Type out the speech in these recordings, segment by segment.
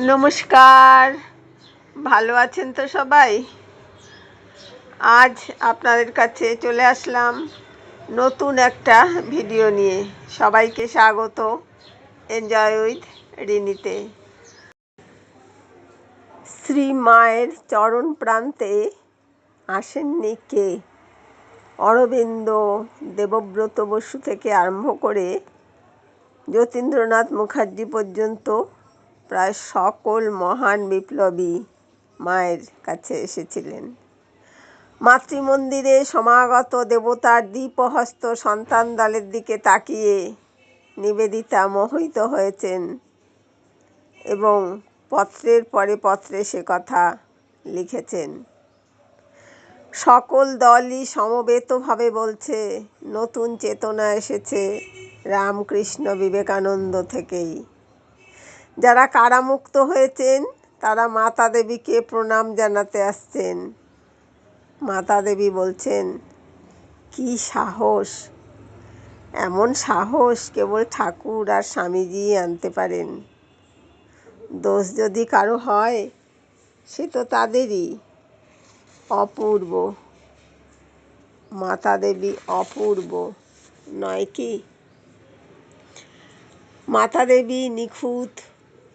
নমস্কার। ভালো আছেন তো সবাই? আজ আপনাদের কাছে চলে আসলাম নতুন একটা ভিডিও নিয়ে। সবাইকে স্বাগত। Enjoy with রিনিতে। শ্রী মায়ের চরণ প্রান্তে আসেননি কে? অরবিন্দ দেবব্রত বসু থেকে আরম্ভ করে যতীন্দ্রনাথ মুখার্জি পর্যন্ত প্রায় সকল মহান বিপ্লবী মায়ের কাছে এসেছিলেন। মাতৃমন্দিরে সমাগত দেবতার দীপহস্ত সন্তান দলের দিকে তাকিয়ে নিবেদিতা মোহিত হয়েছেন এবং পত্রের পরে পত্রে সে কথা লিখেছেন। সকল দলই সমবেতভাবে বলছে, নতুন চেতনা এসেছে রামকৃষ্ণ বিবেকানন্দ থেকেই। যারা কারামুক্ত হয়েছেন, তারা মাতা দেবীকে প্রণাম জানাতে আসছেন। মাতা দেবী বলছেন, কি সাহস! এমন সাহস কেবল ঠাকুর আর স্বামীজি আনতে পারেন। দোষ যদি কারও হয়, সে তো তাদেরই। অপূর্ব। মাতা দেবী অপূর্ব, নয় কি? মাতা দেবী নিখুঁত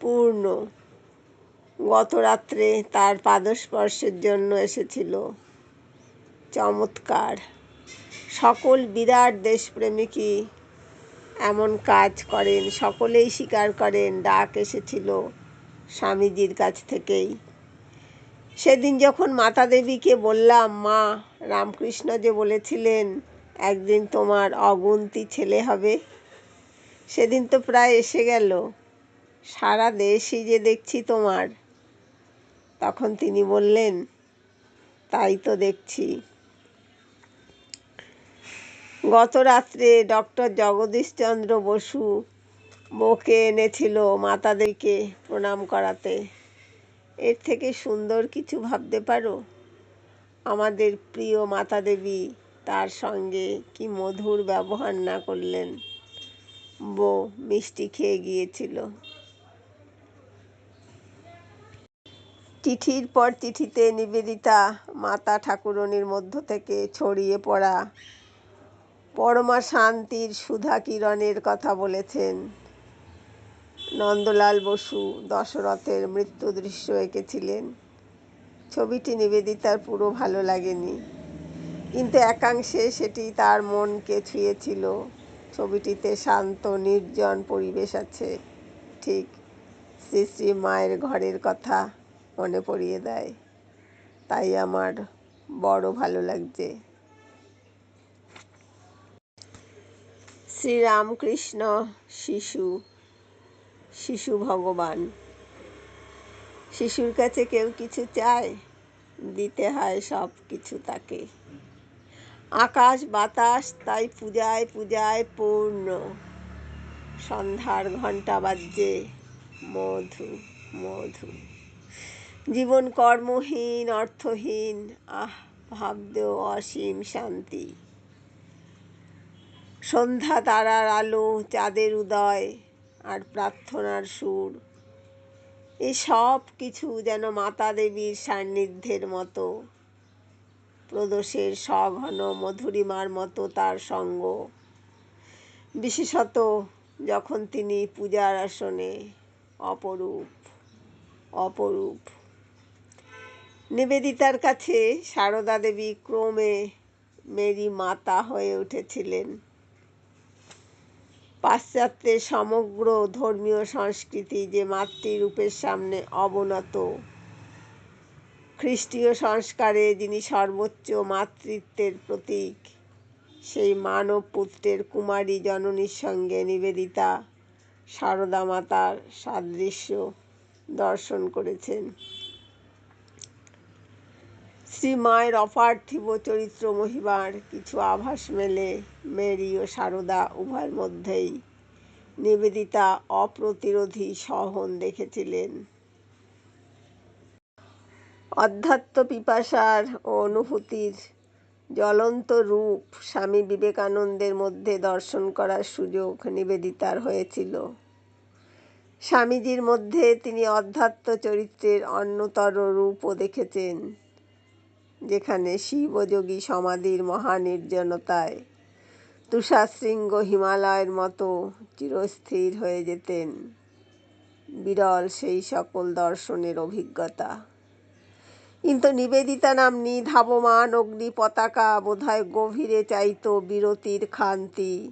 পূর্ণ। গত রাত্রে তার পাদস্পর্শের জন্য এসেছিল চমৎকার। সকল বিরাট দেশপ্রেমিকই এমন কাজ করেন, সকলেই স্বীকার করেন, ডাক এসেছিল স্বামীজির কাছ থেকেই। সেদিন যখন মাতা দেবীকে বললাম, মা, রামকৃষ্ণ যে বলেছিলেন, একদিন তোমার অগুন্তি ছেলে হবে? সেদিন তো প্রায় এসে গেল। সারা দেশই যে দেখছি তোমার। তখন তিনি বললেন, তাই তো দেখছি। গত রাত্রে ডক্টর জগদীশচন্দ্র বসু বকে এনেছিল মাতাদেরকে প্রণাম করাতে। এর থেকে সুন্দর কিছু ভাবতে পারো? আমাদের প্রিয় মাতা দেবী তার সঙ্গে কি মধুর ব্যবহার না করলেন? বউ মিষ্টি খেয়ে গিয়েছিল। চিঠির পর চিঠিতে নিবেদিতা মাতা ঠাকুরনির মধ্য থেকে ছড়িয়ে পড়া পরমা শান্তির সুধা কিরণের কথা বলেছেন। নন্দলাল বসু দশরথের মৃত্যু দৃশ্য এঁকেছিলেন। ছবিটি নিবেদিতার পুরো ভালো লাগেনি। কিন্তু একাংশে সেটি তার মনকে ছুঁয়েছিল। ছবিটিতে শান্ত, নির্জন পরিবেশ আছে। ঠিক শ্রী শ্রী মায়ের ঘরের কথা। মনে পড়িয়ে দেয়। তাই আমার বড় ভালো লাগছে। শ্রীরামকৃষ্ণ শিশু শিশু ভগবান। শিশুর কাছে কেউ কিছু চায়, দিতে হয় সব কিছু তাকে। আকাশ, বাতাস, তাই পূজায় পূজায় পূর্ণ। সন্ধ্যার ঘণ্টা বাজছে মধু মধু। জীবন কর্মহীন, অর্থহীন, আহ ভাবদেও অসীম শান্তি। সন্ধ্যা তারার আলো, চাঁদের উদয় আর প্রার্থনার সুর এই সব কিছু যেন মাতা দেবীর সান্নিধ্যের মতো, প্রদোষের সঘন মধুরিমার মতো তার সঙ্গ। বিশেষত যখন তিনি পূজার আসনে অপরূপ অপরূপ নিবেদিতার কাছে সারদা দেবী ক্রমে মেরি মাতা হয়ে উঠেছিলেন। পাশ্চাত্যের সমগ্র ধর্মীয় সংস্কৃতি যে মাতৃরূপের সামনে অবনত, খ্রিস্টীয় সংস্কারে যিনি সর্বোচ্চ মাতৃত্বের প্রতীক, সেই মানব পুত্রের কুমারী জননীর সঙ্গে নিবেদিতা সারদা মাতার সাদৃশ্য দর্শন করেছেন। শ্রী মায়ের অপার্থিব চরিত্র মহিমার কিছু আভাস মেলে মেরি ও সারদা উভয়ের মধ্যেই। নিবেদিতা অপ্রতিরোধী সহন দেখেছিলেন। অধ্যাত্ম পিপাসার ও অনুভূতির জ্বলন্ত রূপ স্বামী বিবেকানন্দের মধ্যে দর্শন করার সুযোগ নিবেদিতার হয়েছিল। স্বামীজির মধ্যে তিনি অধ্যাত্ম চরিত্রের অন্যতর রূপও দেখেছেন। যেখানে শিবযোগী সমাধির মহানির্জনতায় তুষারশৃঙ্গ হিমালয়ের মতো চিরস্থির হয়ে যেতেন। বিরল সেই সকল দর্শনের অভিজ্ঞতা। কিন্তু নিবেদিতা নাম্নী ধাবমান অগ্নি পতাকা বোধহয় গভীরে চাইত বিরতির খান্তি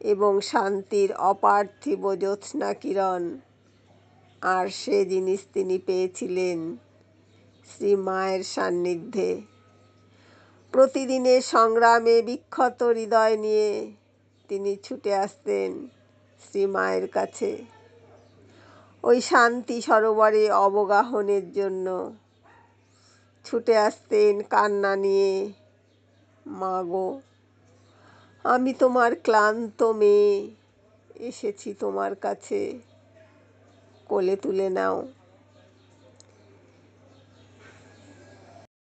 এবং শান্তির অপার্থিব জ্যোৎস্না কিরণ। আর সে জিনিস তিনি পেয়েছিলেন শ্রী মায়ের সান্নিধ্যে। প্রতিদিনের সংগ্রামে বিক্ষত হৃদয় নিয়ে তিনি ছুটে আসতেন শ্রী মায়ের কাছে। ওই শান্তি সরোবরে অবগাহনের জন্য ছুটে আসতেন কান্না নিয়ে মাগো আমি তোমার ক্লান্ত মেয়ে, এসেছি তোমার কাছে, কোলে তুলে নাও।